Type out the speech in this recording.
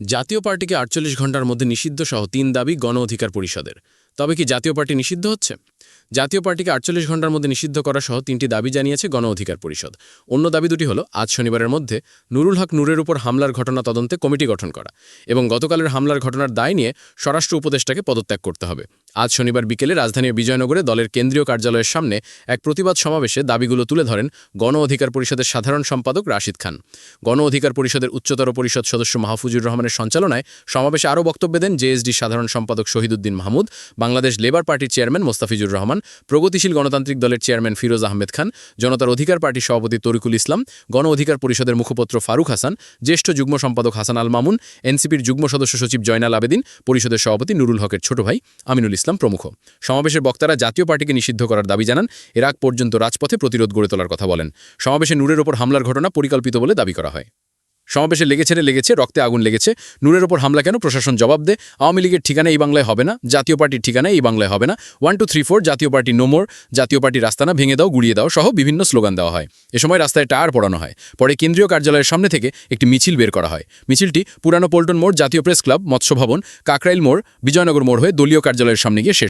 জাতীয় পার্টিকে আটচল্লিশ ঘণ্টার মধ্যে নিষিদ্ধ সহ তিন দাবি গণ অধিকার পরিষদের। তবে কি জাতীয় পার্টি নিষিদ্ধ হচ্ছে? জাতীয় পার্টিকে আটচল্লিশ ঘণ্টার মধ্যে নিষিদ্ধ করা সহ তিনটি দাবি জানিয়েছে গণ অধিকার পরিষদ। অন্য দাবি দুটি হল, আজ শনিবারের মধ্যে নুরুল হক নূরের উপর হামলার ঘটনা তদন্তে কমিটি গঠন করা এবং গতকালের হামলার ঘটনার দায় নিয়ে স্বরাষ্ট্র উপদেষ্টাকে পদত্যাগ করতে হবে। আজ শনিবার বিকেলে রাজধানীর বিজয়নগরে দলের কেন্দ্রীয় কার্যালয়ের সামনে এক প্রতিবাদ সমাবেশে দাবিগুলো তুলে ধরেন গণ অধিকার পরিষদের সাধারণ সম্পাদক রাশিদ খান। গণ অধিকার পরিষদের উচ্চতর পরিষদ সদস্য মাহফুজুর রহমানের সঞ্চালনায় সমাবেশে আরও বক্তব্য দেন জেএসডি সাধারণ সম্পাদক শহীদুদ্দিন মাহমুদ, বাংলাদেশ লেবার পার্টির চেয়ারম্যান মোস্তাফিজুর রহমান, প্রগতিশীল গণতান্ত্রিক দলের চেয়ারম্যান ফিরোজ আহমেদ খান, জনতার অধিকার পার্টির সভাপতি তরিকুল ইসলাম, গণ অধিকার পরিষদের মুখপত্র ফারুক হাসান, জ্যেষ্ঠ যুগ্ম সম্পাদক হাসান আল মামুন, এনসিপির যুগ্ম সদস্য সচিব জয়নাল আবেদিন, পরিষদের সভাপতি নুরুল হকের ছোট ভাই আমিনুল ইসলাম প্রমুখ। সমাবেশের বক্তারা জাতীয় পার্টিকে নিষিদ্ধ করার দাবি জানান। এর আগ পর্যন্ত রাজপথে প্রতিরোধ গড়ে তোলার কথা বলেন। সমাবেশে নূরের ওপর হামলার ঘটনা পরিকল্পিত বলে দাবি করা হয়। সমাবেশে লেগেছে রে, লেগেছে, রক্তে আগুন লেগেছে। নূরের ওপর হামলা কেন? প্রশাসন জবাব দে। আওয়ামী লীগের ঠিকানা এই বাংলায় হবে না, জাতীয় পার্টির ঠিকানা এই বাংলায় হবে না। One, two, three, four, Jatiya Party নোমর জাতীয় পার্টির রাস্তানা ভেঙে দাও, গুড়িয়ে দাও সহ বিভিন্ন স্লোগান দেওয়া হয়। এ সময় রাস্তায় টায়ার পড়ানো হয়। পরে কেন্দ্রীয় কার্যালয়ের সামনে থেকে একটি মিছিল বের করা হয়। মিছিলটি পুরানো পল্টন মোড় জাতীয় প্রেস ক্লাব মৎস্য ভবন কাকরাইল মোড়, বিজয়নগর মোড় হয়ে দলীয় কার্যালয়ের সামনে গিয়ে